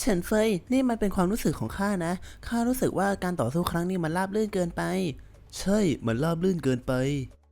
เฉินเฟย นี่มันเป็นความรู้สึกของข้านะ ข้ารู้สึกว่าการต่อสู้ครั้งนี้มันราบรื่นเกินไป ใช่ มันราบรื่นเกินไป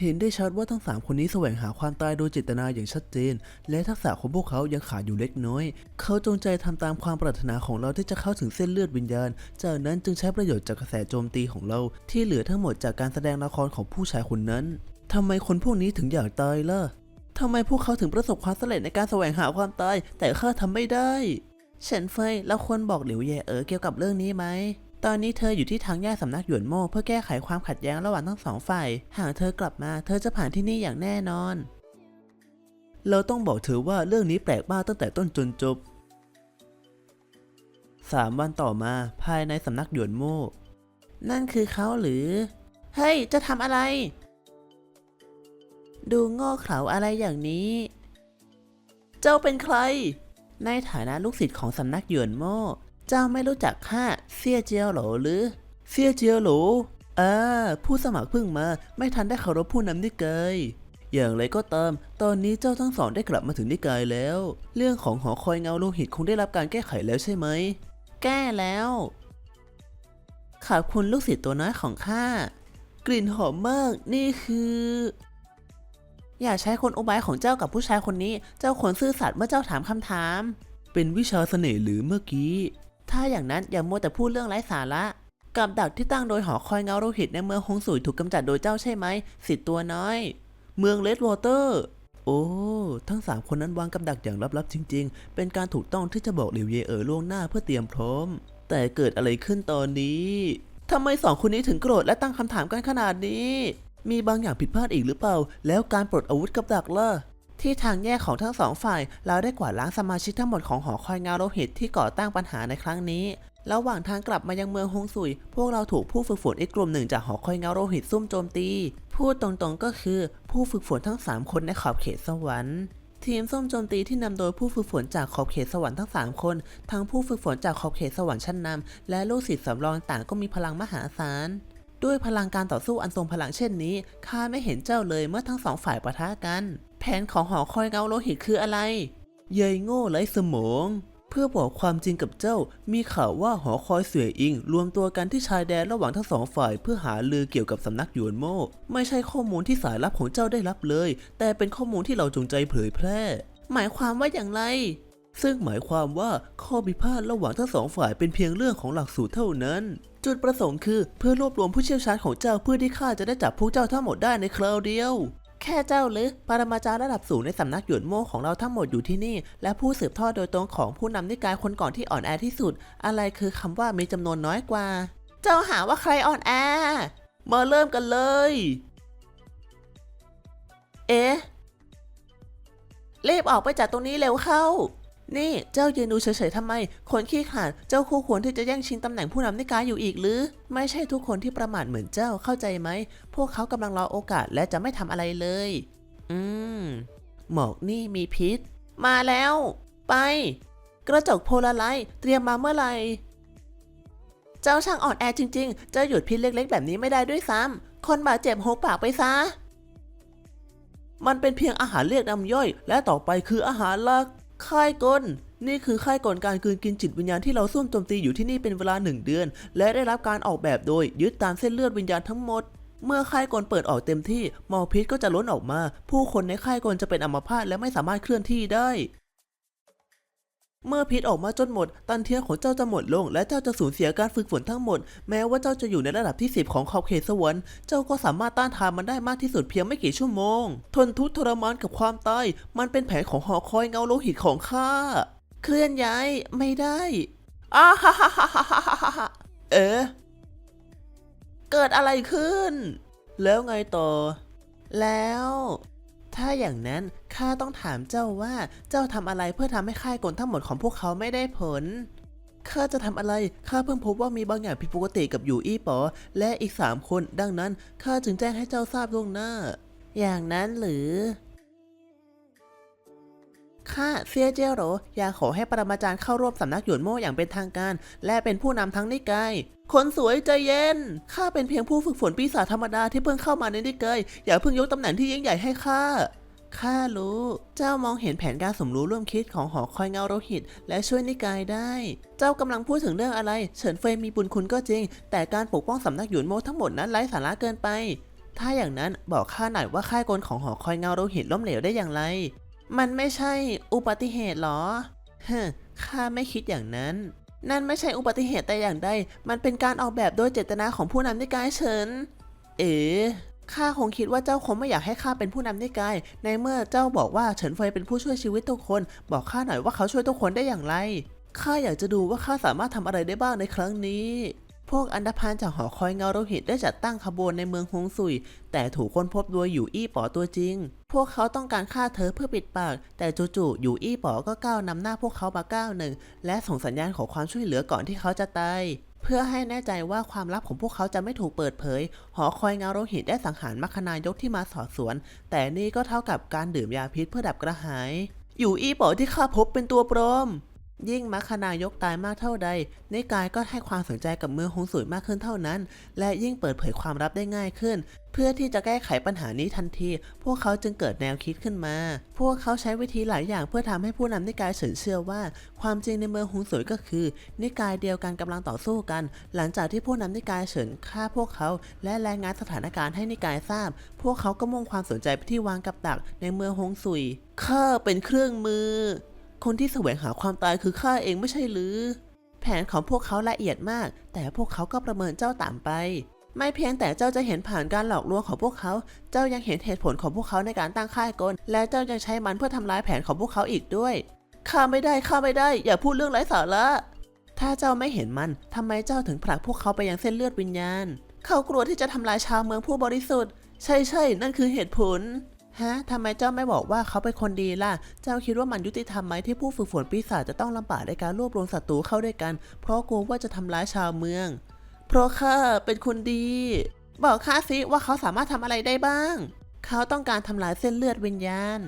เห็นได้ชัดว่าทั้งสามคนนี้แสวงหาความตายโดยเจตนาอย่างชัดเจน และทักษะของพวกเขายังขาดอยู่เล็กน้อย เขาจงใจทำตามความปรารถนาของเราที่จะเข้าถึงเส้นเลือดวิญญาณ จากนั้นจึงใช้ประโยชน์จากกระแสโจมตีของเรา ที่เหลือทั้งหมดจากการแสดงละครของผู้ชายคนนั้นทำไมคนพวกนี้ถึงอยากตายล่ะทำไมพวกเขาถึงประสบความสำเร็จในการแสวงหาความตาย แต่ข้าทำไม่ได้ เฉินเฟยเราควรบอกหลิวเย่เอ๋อเกี่ยวกับเรื่องนี้ไหม ตอนนี้เธออยู่ที่ทางแยกสำนักหยวนโม่เพื่อแก้ไขความขัดแย้งระหว่างทั้งสองฝ่าย หากเธอกลับมาเธอจะผ่านที่นี่อย่างแน่นอน เราต้องบอกเธอว่าเรื่องนี้แปลกมากตั้งแต่ต้นจนจบสามวันต่อมาภายในสำนักหยวนโม่ นั่นคือเขาหรือ เฮ้ย จะทำอะไร ดูโง่เขลาอะไรอย่างนี้ เจ้าเป็นใคร ในฐานะลูกศิษย์ของสำนักหยวนโม่เจ้าไม่รู้จักข้าเซี่ยเจียวโหลหรือเซี่ยเจียวโหลเอ่าผู้สมัครเพิ่งมาไม่ทันได้เคารพผู้นำนิกายอย่างไรก็ตาม ตอนนี้เจ้าทั้งสองได้กลับมาถึงนิกายแล้ว เรื่องของหอคอยเงาโลหิตคงได้รับการแก้ไขแล้วใช่ไหม แก้แล้ว ขอบคุณลูกศิษย์ตัวน้อยของข้ากลิ่นหอมมาก นี่คือ อย่าใช้คนอุบายของเจ้ากับผู้ชายคนนี้ เจ้าควรซื่อสัตย์เมื่อเจ้าถามคำถาม เป็นวิชาเสน่ห์หรือเมื่อกี้ ถ้าอย่างนั้นอย่ามัวแต่พูดเรื่องไร้สาระ กับดักที่ตั้งโดยหอคอยเงาโลหิตในเมืองฮงสุยถูกกำจัดโดยเจ้าใช่ไหม สิทธิ์ตัวน้อย เมืองเลดวอเตอร์ โอ้ ทั้งสามคนนั้นวางกับดักอย่างลับๆจริง ๆ เป็นการถูกต้องที่จะบอกหลิวเยเอ๋อล่วงหน้าเพื่อเตรียมพร้อม แต่เกิดอะไรขึ้นตอนนี้ทำไมสองคนนี้ถึงโกรธและตั้งคำถามกันขนาดนี้ มีบางอย่างผิดพลาดอีกหรือเปล่า แล้วการปลดอาวุธกับดักล่ะที่ทางแยกของทั้งสองฝ่าย เราได้กวาดล้างสมาชิกทั้งหมดของหอคอยเงาโลหิตที่ก่อตั้งปัญหาในครั้งนี้ ระหว่างทางกลับมายังเมืองฮงซุย พวกเราถูกผู้ฝึกฝนอีกกลุ่มหนึ่งจากหอคอยเงาโลหิตซุ่มโจมตี พูดตรงๆก็คือ ผู้ฝึกฝนทั้ง 3 คนในขอบเขตสวรรค์ทีมส้มโจมตีที่นำโดยผู้ฝึกฝนจากขอบเขตสวรรค์ทั้ง 3 คน ทั้งผู้ฝึกฝนจากขอบเขตสวรรค์ชั้นนำและลูกศิษย์สำรองต่างก็มีพลังมหาศาล ด้วยพลังการต่อสู้อันทรงพลังเช่นนี้ข้าไม่เห็นเจ้าเลยเมื่อทั้งสองฝ่ายปะทะกัน แผนของหอคอยเงาโลหิตคืออะไร เยยโง่ไร้สมอง เพื่อบอกความจริงกับเจ้า มีข่าวว่าหอคอยเสวยอิง รวมตัวกันที่ชายแดนระหว่างทั้งสองฝ่ายเพื่อหาลือเกี่ยวกับสำนักหยวนโม่ไม่ใช่ข้อมูลที่สายลับของเจ้าได้รับเลย แต่เป็นข้อมูลที่เราจงใจเผยแพร่ หมายความว่าอย่างไร ซึ่งหมายความว่าข้อพิพาทระหว่างทั้งสองฝ่ายเป็นเพียงเรื่องของหลักสูตรเท่านั้น จุดประสงค์คือเพื่อรวบรวมผู้เชี่ยวชาญของเจ้าเพื่อที่ข้าจะได้จับพวกเจ้าทั้งหมดได้ในคราวเดียว แค่เจ้าหรือปรมาจารย์ระดับสูงในสำนักหยวนโม่ของเราทั้งหมดอยู่ที่นี่ และผู้สืบทอดโดยตรงของผู้นำนิกายคนก่อนที่อ่อนแอที่สุด อะไรคือคำว่ามีจำนวนน้อยกว่า เจ้าหาว่าใครอ่อนแอ มาเริ่มกันเลย เอ๊ะรีบออกไปจากตรงนี้เร็วเข้า นี่เจ้ายืนดูเฉยๆทำไม คนขี้ขลาดเจ้าคู่ควรที่จะแย่งชิงตำแหน่งผู้นำนิกายอยู่อีกหรือ ไม่ใช่ทุกคนที่ประมาทเหมือนเจ้าเข้าใจไหม พวกเขากำลังรอโอกาสและจะไม่ทำอะไรเลย อืม หมอกนี่มีพิษ มาแล้ว ไป กระจกโพลาไลท์เตรียมมาเมื่อไหร่ เจ้าช่างอ่อนแอจริงๆ เจ้าหยุดพิษเล็ก ๆ แบบนี้ไม่ได้ด้วยซ้ำคนบาดเจ็บหุบปากไปซะ มันเป็นเพียงอาหารเรียกน้ำย่อย และต่อไปคืออาหารหลัก ค่ายกล นี่คือค่ายกลการกลืนกินจิตวิญญาณที่เราซุ่มโจมตีอยู่ที่นี่เป็นเวลาหนึ่งเดือน และได้รับการออกแบบโดยยึดตามเส้นเลือดวิญญาณทั้งหมด เมื่อค่ายกลเปิดออกเต็มที่หมอพิษก็จะล้นออกมา ผู้คนในค่ายกลจะเป็นอัมพาตและไม่สามารถเคลื่อนที่ได้ เมื่อพิษออกมาจนหมด ตันเทียของเจ้าจะหมดลง และเจ้าจะสูญเสียการฝึกฝนทั้งหมด แม้ว่าเจ้าจะอยู่ในระดับที่ 10 ของขอบเขตสวรรค์เจ้าก็สามารถต้านทานมันได้มากที่สุดเพียงไม่กี่ชั่วโมง ทนทุกข์ทรมานกับความตาย มันเป็นแผนของหอคอยเงาโลหิตของข้า เคลื่อนย้ายไม่ได้อาฮ่าฮ่าฮ่าฮ่าฮ่าฮ่าเอ๊ะเกิดอะไรขึ้น แล้วไงต่อ แล้ว ถ้าอย่างนั้นข้าต้องถามเจ้าว่าเจ้าทำอะไรเพื่อทำให้ค่ายกลทั้งหมดของพวกเขาไม่ได้ผลข้าจะทำอะไร ข้าเพิ่งพบว่ามีบางอย่างผิดปกติกับอยู่อี้ป๋อและอีกสามคน ดังนั้นข้าจึงแจ้งให้เจ้าทราบล่วงหน้า อย่างนั้นหรือ ข้าเซียเจียโหรอยากขอให้ปรมาจารย์เข้าร่วมสำนักหยวนโม่อย่างเป็นทางการ และเป็นผู้นำทั้งนิกายคนสวยใจเย็น ข้าเป็นเพียงผู้ฝึกฝนปีศาจธรรมดาที่เพิ่งเข้ามาในนิกายอย่าเพิ่งยกตำแหน่งที่ยิ่งใหญ่ให้ข้า ข้ารู้ เจ้ามองเห็นแผนการสมรู้ร่วมคิดของหอคอยเงาโรหิต และช่วยนิกายได้ เจ้ากำลังพูดถึงเรื่องอะไร เฉินเฟยมีบุญคุณก็จริง แต่การปกป้องสำนักหยวนโมทั้งหมดนั้นไร้สาระเกินไป ถ้าอย่างนั้นบอกข้าหน่อยว่าค่ายกลของหอคอยเงาโรหิตล้มเหลวได้อย่างไร มันไม่ใช่อุบัติเหตุหรอเฮ้ข้าไม่คิดอย่างนั้น นั่นไม่ใช่อุบัติเหตุแต่อย่างใด มันเป็นการออกแบบโดยเจตนาของผู้นำนิกายเฉิน เอ๋ข้าคงคิดว่าเจ้าคงไม่อยากให้ข้าเป็นผู้นำนิกาย ในเมื่อเจ้าบอกว่าเฉินเฟยเป็นผู้ช่วยชีวิตทุกคน บอกข้าหน่อยว่าเขาช่วยทุกคนได้อย่างไร ข้าอยากจะดูว่าข้าสามารถทำอะไรได้บ้างในครั้งนี้ พวกอันดพานจากหอคอยเงาโรหิตได้จัดตั้งขบวนในเมืองฮงซุย แต่ถูกค้นพบโดยอยู่อี้ป๋อตัวจริง พวกเขาต้องการฆ่าเธอเพื่อปิดปาก แต่จู่ๆอยู่อี้ป๋อก็ก้าวนำหน้าพวกเขามาก้าวหนึ่ง และส่งสัญญาณขอความช่วยเหลือก่อนที่เขาจะตายเพื่อให้แน่ใจว่าความลับของพวกเขาจะไม่ถูกเปิดเผย หอคอยเงาโรหิตได้สังหารมัคคณายกที่มาสอบสวน แต่นี่ก็เท่ากับการดื่มยาพิษเพื่อดับกระหาย อยู่อี้ป๋อที่ข้าพบเป็นตัวปลอม ยิ่งมัคคณายกตายมากเท่าใด นิกายก็ให้ความสนใจกับเมืองฮงสุยมากขึ้นเท่านั้น และยิ่งเปิดเผยความลับได้ง่ายขึ้น เพื่อที่จะแก้ไขปัญหานี้ทันที พวกเขาจึงเกิดแนวคิดขึ้นมา พวกเขาใช้วิธีหลายอย่างเพื่อทำให้ผู้นำนิกายเฉินเชื่อว่า ความจริงในเมืองฮงสุยก็คือ นิกายเดียวกันกำลังต่อสู้กัน หลังจากที่ผู้นำนิกายเฉินฆ่าพวกเขา และรายงานสถานการณ์ให้นิกายทราบ พวกเขาก็มุ่งความสนใจไปที่วางกับดักในเมืองฮงสุยข้าเป็นเครื่องมือ คนที่แสวงหาความตายคือข้าเองไม่ใช่หรือ แผนของพวกเขาละเอียดมาก แต่พวกเขาก็ประเมินเจ้าต่ำไป ไม่เพียงแต่เจ้าจะเห็นผ่านการหลอกลวงของพวกเขา เจ้ายังเห็นเหตุผลของพวกเขาในการตั้งค่ายกล และเจ้ายังใช้มันเพื่อทำลายแผนของพวกเขาอีกด้วย ข้าไม่ได้ ข้าไม่ได้ อย่าพูดเรื่องไร้สาระ ถ้าเจ้าไม่เห็นมันทำไมเจ้าถึงผลักพวกเขาไปยังเส้นเลือดวิญญาณ เขากลัวที่จะทำลายชาวเมืองผู้บริสุทธิ์ ใช่ใช่นั่นคือเหตุผล ฮะทำไมเจ้าไม่บอกว่าเขาเป็นคนดีล่ะ เจ้าคิดว่ามันยุติธรรมไหมที่ผู้ฝึกฝนปีศาจจะต้องลำบากในการรวบรวมศัตรูเข้าด้วยกัน เพราะกลัวว่าจะทำร้ายชาวเมือง เพราะข้าเป็นคนดี บอกข้าสิว่าเขาสามารถทำอะไรได้บ้าง เขาต้องการทำลายเส้นเลือดวิญญาณ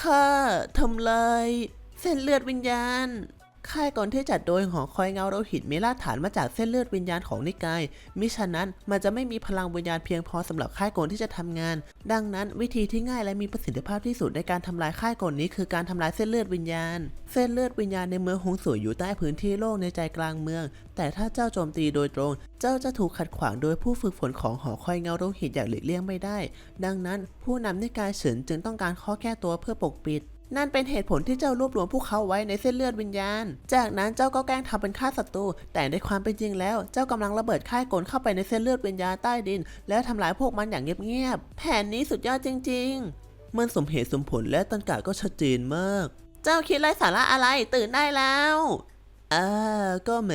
ข้าทำลายเส้นเลือดวิญญาณ ค่ายก่อนที่จัดโดยหอคอยเงาโรหิตมีรากฐานมาจากเส้นเลือดวิญญาณของนิกาย มิฉะนั้นมันจะไม่มีพลังวิญญาณเพียงพอสำหรับค่ายกลที่จะทำงาน ดังนั้นวิธีที่ง่ายและมีประสิทธิภาพที่สุดในการทำลายค่ายกลนี้คือการทำลายเส้นเลือดวิญญาณ เส้นเลือดวิญญาณในเมืองหงสุยอยู่ใต้พื้นที่โล่งในใจกลางเมือง แต่ถ้าเจ้าโจมตีโดยตรง เจ้าจะถูกขัดขวางโดยผู้ฝึกฝนของหอคอยเงาโรหิตอย่างหลีกเลี่ยงไม่ได้ ดังนั้นผู้นำนิกายเฉินจึงต้องการข้อแก้ตัวเพื่อปกปิด นั่นเป็นเหตุผลที่เจ้ารวบรวมพวกเขาไว้ในเส้นเลือดวิญญาณ จากนั้นเจ้าก็แกล้งทำเป็นฆ่าศัตรู แต่ในความเป็นจริงแล้ว เจ้ากำลังระเบิดค่ายกลเข้าไปในเส้นเลือดวิญญาณใต้ดิน แล้วทำลายพวกมันอย่างเงียบๆ แผนนี้สุดยอดจริง ๆ มันสมเหตุสมผลและตันกาก็ชัดเจนมาก เจ้าคิดไร้สาระอะไรตื่นได้แล้วอ่าก็แหม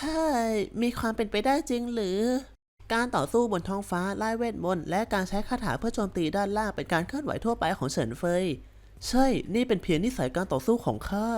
ฮ้ยมีความเป็นไปได้จริงหรือ การต่อสู้บนท้องฟ้าไล่เวทมนต์และการใช้คาถาเพื่อโจมตีด้านล่างเป็นการเคลื่อนไหวทั่วไปของเฉินเฟย ใช่ นี่เป็นเพียงนิสัยการต่อสู้ของข้า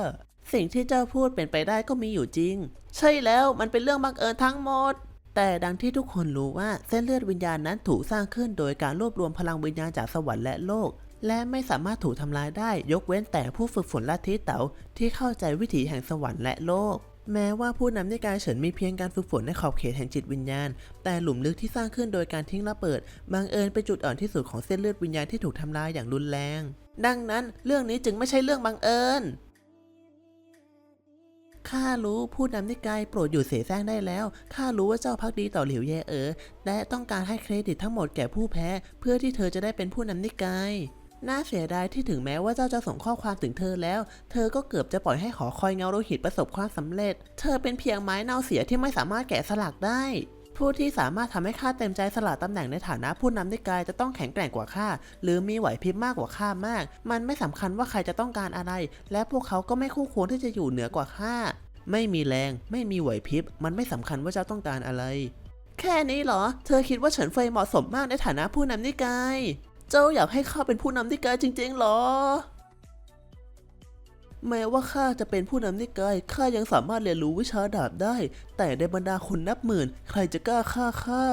สิ่งที่เจ้าพูดเป็นไปได้ก็มีอยู่จริง ใช่แล้ว มันเป็นเรื่องบังเอิญทั้งหมด แต่ดังที่ทุกคนรู้ว่าเส้นเลือดวิญญาณนั้นถูกสร้างขึ้นโดยการรวบรวมพลังวิญญาณจากสวรรค์และโลก และไม่สามารถถูกทำลายได้ยกเว้นแต่ผู้ฝึกฝนลัทธิเต๋าที่เข้าใจวิถีแห่งสวรรค์และโลก แม้ว่าผู้นำในกายเฉินมีเพียงการฝึกฝนในขอบเขตแห่งจิตวิญญาณ แต่หลุมลึกที่สร้างขึ้นโดยการทิ้งระเบิดบังเอิญเป็นจุดอ่อนที่สุดของเส้นเลือดวิญญาณที่ถูกทำลายอย่างรุนแรง ดังนั้นเรื่องนี้จึงไม่ใช่เรื่องบังเอิญข้ารู้ผู้นำนิกายโปรดอยู่เสแสร้งได้แล้ว ข้ารู้ว่าเจ้าพักดีต่อหลิวเย่เอ๋อและต้องการให้เครดิตทั้งหมดแก่ผู้แพ้ เพื่อที่เธอจะได้เป็นผู้นำนิกาย น่าเสียดายที่ถึงแม้ว่าเจ้าจะส่งข้อความถึงเธอแล้ว เธอก็เกือบจะปล่อยให้หอคอยเงาโลหิตประสบความสำเร็จ เธอเป็นเพียงไม้เน่าเสียที่ไม่สามารถแกะสลักได้ ผู้ที่สามารถทำให้ข้าเต็มใจสละตำแหน่งในฐานะผู้นำนิกายจะต้องแข็งแกร่งกว่าข้าหรือมีไหวพริบมากกว่าข้ามาก มันไม่สำคัญว่าใครจะต้องการอะไร และพวกเขาก็ไม่คู่ควรที่จะอยู่เหนือกว่าข้าไม่มีแรง ไม่มีไหวพริบ มันไม่สำคัญว่าเจ้าต้องการอะไร แค่นี้เหรอ เธอคิดว่าเฉินเฟยเหมาะสมมากในฐานะผู้นำนิกาย เจ้าอยากให้ข้าเป็นผู้นำนิกายจริง ๆ หรอ แม้ว่าข้าจะเป็นผู้นำนิกายข้ายังสามารถเรียนรู้วิชาดาบได้ แต่ในบรรดาคนนับหมื่น ใครจะกล้าฆ่าข้า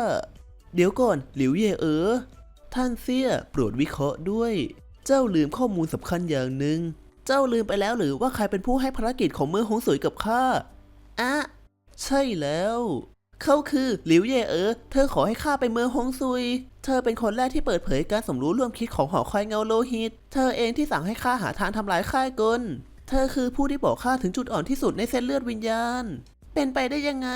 เดี๋ยวก่อน หลิวเย่เอ๋อ ท่านเซี่ยโปรดวิเคราะห์ด้วย เจ้าลืมข้อมูลสำคัญอย่างหนึ่ง เจ้าลืมไปแล้วหรือว่าใครเป็นผู้ให้ภารกิจของเมืองหงสวยกับข้า อะ ใช่แล้ว เขาคือหลิวเย่เอ๋อเธอขอให้ข้าไปเมืองฮงซุย เธอเป็นคนแรกที่เปิดเผยการสมรู้ร่วมคิดของหอคอยเงาโลหิต เธอเองที่สั่งให้ข้าหาทางทำลายค่ายกล เธอคือผู้ที่บอกข้าถึงจุดอ่อนที่สุดในเส้นเลือดวิญญาณ เป็นไปได้ยังไง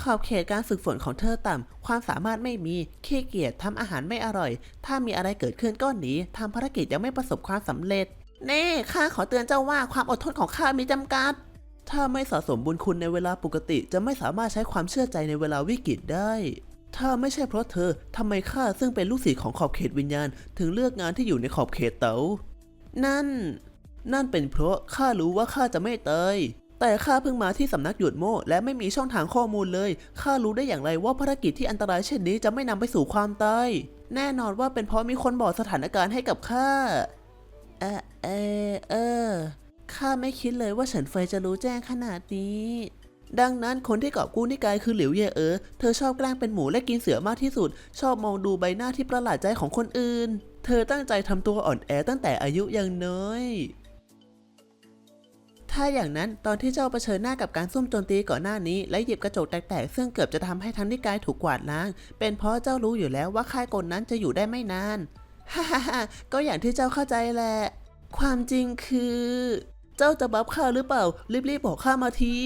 ขอบเขตการฝึกฝนของเธอต่ำ ความสามารถไม่มีขี้เกียจทำอาหารไม่อร่อย ถ้ามีอะไรเกิดขึ้นก็หนีทำภารกิจยังไม่ประสบความสำเร็จ เน่ข้าขอเตือนเจ้าว่าความอดทนของข้ามีจำกัด ถ้าไม่สะสมบุญคุณในเวลาปกติ จะไม่สามารถใช้ความเชื่อใจในเวลาวิกฤตได้ ถ้าไม่ใช่เพราะเธอทำไมข้าซึ่งเป็นลูกศิษย์ของขอบเขตวิญญาณ ถึงเลือกงานที่อยู่ในขอบเขตเต๋า นั่น นั่นเป็นเพราะข้ารู้ว่าข้าจะไม่ตายแต่ข้าเพิ่งมาที่สำนักหยวนโม่และไม่มีช่องทางข้อมูลเลย ข้ารู้ได้อย่างไรว่าภารกิจที่อันตรายเช่นนี้จะไม่นำไปสู่ความตาย แน่นอนว่าเป็นเพราะมีคนบอกสถานการณ์ให้กับข้า เออเออเออ ข้าไม่คิดเลยว่าเฉินเฟยจะรู้แจ้งขนาดนี้ ดังนั้นคนที่กอบกู้นิกายคือหลิวเย่เอ๋อ เธอชอบแกล้งเป็นหมูและกินเสือมากที่สุด ชอบมองดูใบหน้าที่ประหลาดใจของคนอื่น เธอตั้งใจทำตัวอ่อนแอตั้งแต่อายุยังน้อยถ้าอย่างนั้นตอนที่เจ้าเผชิญหน้ากับการซุ่มโจมตีก่อนหน้านี้ และหยิบกระจกแตกๆ ซึ่งเกือบจะทำให้ทั้งนิกายถูกกวาดล้าง เป็นเพราะเจ้ารู้อยู่แล้วว่าค่ายกลนั้นจะอยู่ได้ไม่นาน ฮ่าฮ่าฮ่าก็อย่างที่เจ้าเข้าใจแหละ ความจริงคือ เจ้าจะบัฟข้าหรือเปล่า รีบๆบอกข้ามาที